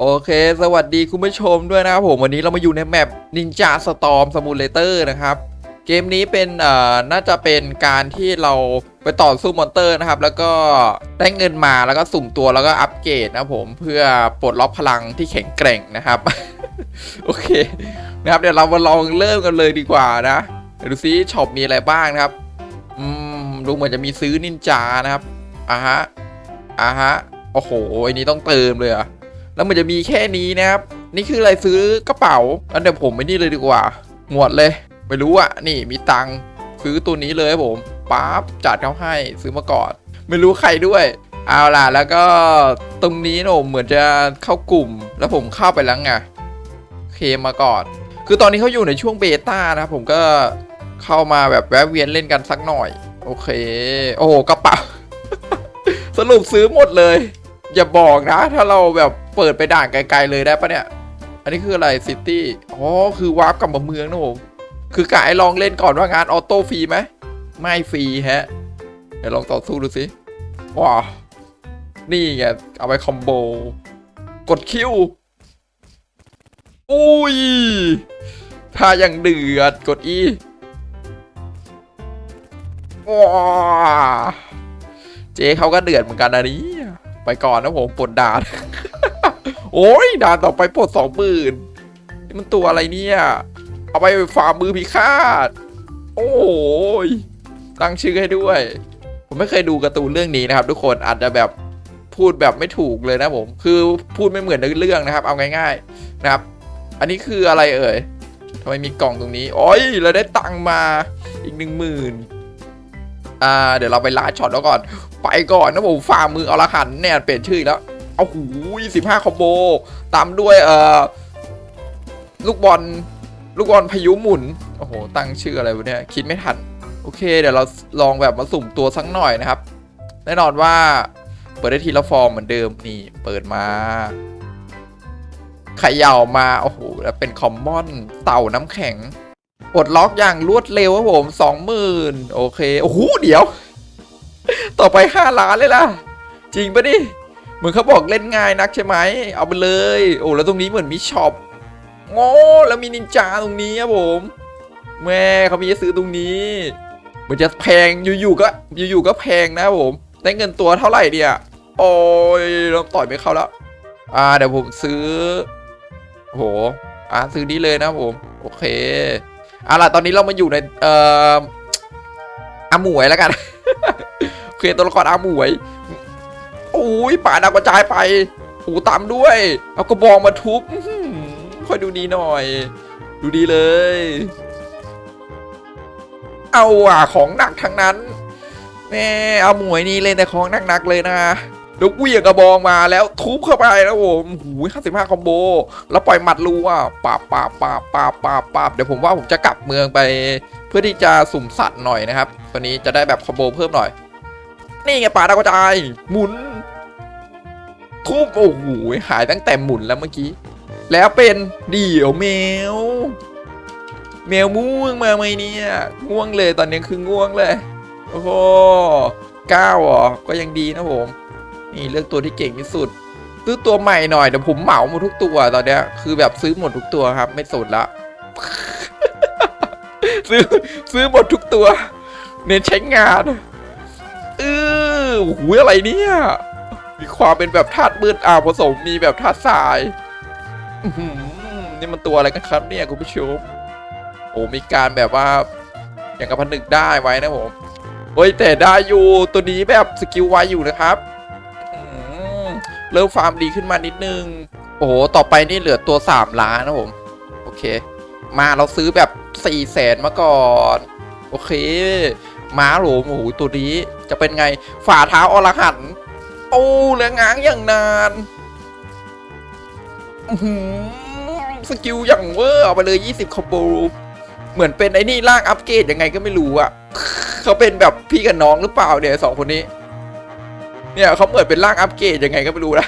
โอเค สวัสดีคุณผู้ชมด้วยนะครับผม วันนี้เรามาอยู่ในแมป Ninja Storm Simulator นะครับ เกมนี้เป็นเอ่อน่าจะเป็นการที่เราไปต่อสู้มอนเตอร์นะครับ แล้วก็ได้เงินมาแล้วก็สุ่มตัวแล้วก็อัปเกรดนะผมเพื่อปลดล็อกพลังที่แข็งแกร่งนะครับ โอเคนะครับเดี๋ยวเรามาลองเริ่มกันเลยดีกว่านะดูซิช็อปมีอะไรบ้างนะครับ อืมดูเหมือนจะมีซื้อนินจานะครับอ่าฮะอ่าฮะโอ้โหอันนี้ต้องเติมเลยอะ แล้วมันจะมีแค่นี้นะครับ นี่คืออะไรซื้อกระเป๋าอันเดี๋ยวผมไปนี่เลยดีกว่า หมวดเลย ไม่รู้อะนี่มีตังค์ซื้อตัวนี้เลยผมปั๊บจัดเขาให้ซื้อมาก่อน ไม่รู้ใครด้วย เอาล่ะแล้วก็ตรงนี้โนเหมือนจะเข้ากลุ่ม แล้วผมเข้าไปแล้วไงเคมาก่อน คือตอนนี้เขาอยู่ในช่วงเบต้านะครับผมก็เข้ามาแบบแวะเวียนเล่นกันสักหน่อย โอเค โอ้โหกระเป๋าสรุปซื้อหมดเลย อย่าบอกนะ ถ้าเราแบบ เปิดไปด่านไกลๆเลยได้ปะเนี่ย อันนี้คืออะไรซิตี้ อ๋อ คือวาร์ปกลับมาเมืองนะผม คือกะให้ลองเล่นก่อนว่างานออโต้ฟรีไหม ไม่ฟรีฮะ เดี๋ยวลองต่อสู้ดูสิ ว้าวนี่ไง เอาไปคอมโบ กดคิว อุ้ยถ้ายังเดือด กดอีว้าเจ๊เขาก็เดือดเหมือนกันนะนี่ไปก่อนนะผมปลดดาน โอ้ยด่านต่อไปปลดสองหมื่นมันตัวอะไรเนี่ย เอาไปฝ่ามือพิฆาต โอ้ยตั้งชื่อให้ด้วย ผมไม่เคยดูการ์ตูนเรื่องนี้นะครับ ทุกคนอาจจะแบบพูดแบบไม่ถูกเลยนะผม คือพูดไม่เหมือนในเรื่องนะครับ เอาง่าย ๆนะครับ อันนี้คืออะไรเอ่ยทำไมมีกล่องตรงนี้โอ้ยเราได้ตังมาอีกหนึ่งหมื่นอ่า เดี๋ยวเราไปล่าช็อตแล้วก่อน ไปก่อนนะผมฝ่ามือเอาละหันเนี่ยเปลี่ยนชื่อแล้ว เอาหูสิบห้าคอมโบ ตามด้วยเอ่อลูกบอลลูกบอลพายุหมุน โอ้โห ตั้งชื่ออะไรวะเนี่ย คิดไม่ทัน โอเค เดี๋ยวเราลองแบบมาสุ่มตัวสักหน่อยนะครับ แน่นอนว่าเปิดได้ทีละฟอร์มเหมือนเดิมนี่ เปิดมาขย่ามา โอ้โห แล้วเป็นคอมมอน เต่าน้ำแข็งปลดล็อกอย่างรวดเร็วครับผมสองหมื่นโอเค โอ้โห เดี๋ยว ต่อไปห้าล้านเลยล่ะ จริงปะดิ เหมือนเขาบอกเล่นง่ายนักใช่ไหม เอาไปเลย โอ้แล้วตรงนี้เหมือนมีช็อปโง่แล้วมีนินจาตรงนี้ครับผม แม่เขามีให้ซื้อตรงนี้เหมือนจะแพงอยู่ๆก็อยู่ๆก็แพงนะครับผม ได้เงินตัวเท่าไหร่เนี่ย โอ้ยเริ่มต่อยไม่เข้าแล้ว อ่าเดี๋ยวผมซื้อโหอ่าซื้อนี้เลยนะผม โอเคเอาล่ะตอนนี้เรามาอยู่ในเอ่ออาหมวยแล้วกัน โอเคตัวละครอาหมวย โอ้ยป่าดาวกระจายไปโอ้ตามด้วย เอากระบองมาทุบค่อยดูดีหน่อย ดูดีเลย เอาอะของหนักทั้งนั้นแม่เอาหมวยนี่เล่นแต่ของหนักๆเลยนะเดี๋ยวเวี่ยงกระบองมาแล้วทุบเข้าไปแล้วผมหูห้าสิบห้าคอมโบ แล้วปล่อยหมัดรัวปาบปาบปาบปาบปาบปาบเดี๋ยวผมว่าผมจะกลับเมืองไป เพื่อที่จะสุ่มสัตว์หน่อยนะครับ ตัวนี้จะได้แบบคอมโบเพิ่มหน่อย นี่ไงป่าดาวกระจายหมุน ทุบโอ้โหหายตั้งแต่หมุนแล้วเมื่อกี้ แล้วเป็นเดี่ยวแมว แมวม่วงมาไหมเนี่ยง่วงเลยตอนนี้คือง่วงเลย โอ้โหเก้าเหรอก็ยังดีนะผม นี่เลือกตัวที่เก่งที่สุดซื้อตัวใหม่หน่อยเดี๋ยวผมเหมาหมดทุกตัวตอนเนี้ยคือแบบซื้อหมดทุกตัวครับ ไม่สนละซื้อซื้อหมดทุกตัว เน้นใช้งานเออโอ้โหอะไรเนี่ย มีความเป็นแบบธาตุมืดอ่าผสมมีแบบธาตุทรายนี่มันตัวอะไรกันครับเนี่ยคุณผู้ชมโอ้มีการแบบว่าอย่างกับผนึกได้ไว้นะผมเฮ้ยแต่ได้อยู่ตัวนี้แบบสกิลไวอยู่นะครับเริ่มฟาร์มดีขึ้นมานิดนึง โอ้โห ต่อไปนี่เหลือตัวสามล้านนะผม โอเค มาเราซื้อแบบสี่แสนมาก่อน โอเค ม้าหลมโอ้โห ตัวนี้จะเป็นไง ฝ่าเท้าอรหัน โอ้เหลือง้างอย่างนานหือสกิลอย่างเวอร์เอาไปเลย 20คอมโบเหมือนเป็นไอ้นี่ร่างอัปเกรดยังไงก็ไม่รู้อะเขาเป็นแบบพี่กับน้องหรือเปล่าเนี่ยสองคนนี้ เนี่ยเขาเหมือนเป็นร่างอัปเกรดยังไงก็ไม่รู้นะ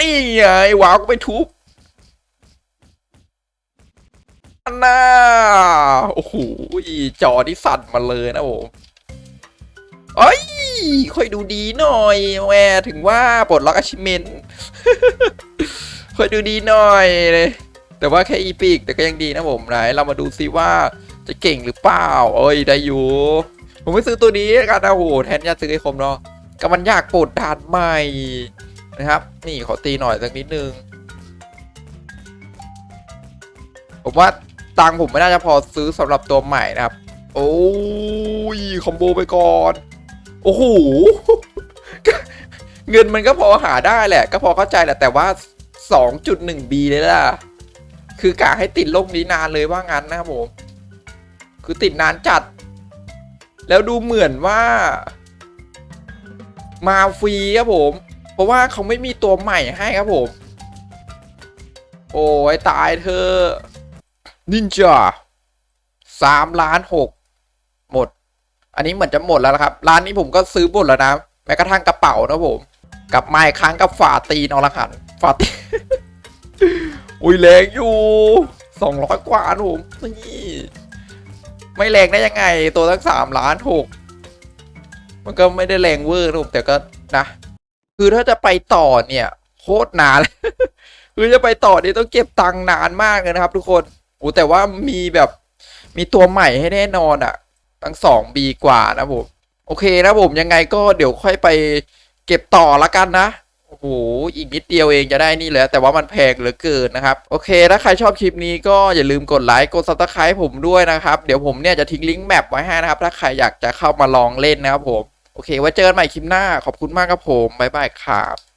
นี่ไงว้าวก็ไปทุบอันน่าโอ้โหจอที่สั่นมาเลยนะผม เอ้ยค่อยดูดีหน่อยแหวถึงว่าปลดล็อกอาชิเมนค่อยดูดีหน่อยเลย แต่ว่าแค่อีพิกแต่ก็ยังดีนะผมไหนเรามาดูซิว่าจะเก่งหรือเปล่าเอ้ยได้อยู่ ผมไม่ซื้อตัวนี้แล้วกันนะโอ้โหแทนจะซื้อไอ้คมเนาะก็มันอยากปลดด่านใหม่นะครับ นี่ขอตีหน่อยสักนิดนึง ผมว่าตังผมไม่น่าจะพอซื้อสำหรับตัวใหม่นะครับ โอ้ยคอมโบไปก่อน อ้โหเงินมันก็พอหาได้แหละ ก็พอเข้าใจแหละ แต่ว่า 2.1B เลยล่ะ คือกะให้ติดโลกนี้นานเลยว่างั้นนะครับผม คือติดนานจัด แล้วดูเหมือนว่า มาฟรีครับผม เพราะว่าเขาไม่มีตัวใหม่ให้ครับผม โอ้ยตายเธอนินจาสามล้านหกหมด อันนี้เหมือนจะหมดแล้วนะครับ ร้านนี้ผมก็ซื้อหมดแล้วนะแม้กระทั่งกระเป๋านะผมกับไมาอีกครั้งกับฝาตีนอรหันต์ฝาตีอุ้ยแรงอยู่สองร้อยกว่านะผมนี่ไม่แรงได้ยังไง ตัวตั้งสามล้านหกมันก็ไม่ได้แรงเวอร์นะผมแต่ก็นะ คือถ้าจะไปต่อเนี่ย โคตรนานคือจะไปต่อเนี่ยต้องเก็บตังค์นานมากเลยนะครับ ทุกคนโอ้แต่ว่ามีแบบมีตัวใหม่ให้แน่นอนอะ่ะ ตั้งสองบีกว่านะผมโอเคนะผมยังไงก็เดี๋ยวค่อยไปเก็บต่อละกันนะโอ้โหอีกนิดเดียวเองจะได้นี่แหละแต่ว่ามันแพงเหลือเกินนะครับ โอเคถ้าใครชอบคลิปนี้ก็อย่าลืมกดไลค์กดซับสไคร b ์ผมด้วยนะครับ เดี๋ยวผมเนี่ยจะทิ้งลิงก์แมปไว้ให้นะครับ ถ้าใครอยากจะเข้ามาลองเล่นนะครับผม โอเคไว้เจอกันใหม่คลิปหน้าขอบคุณมากครับผมบ๊ายบายครับ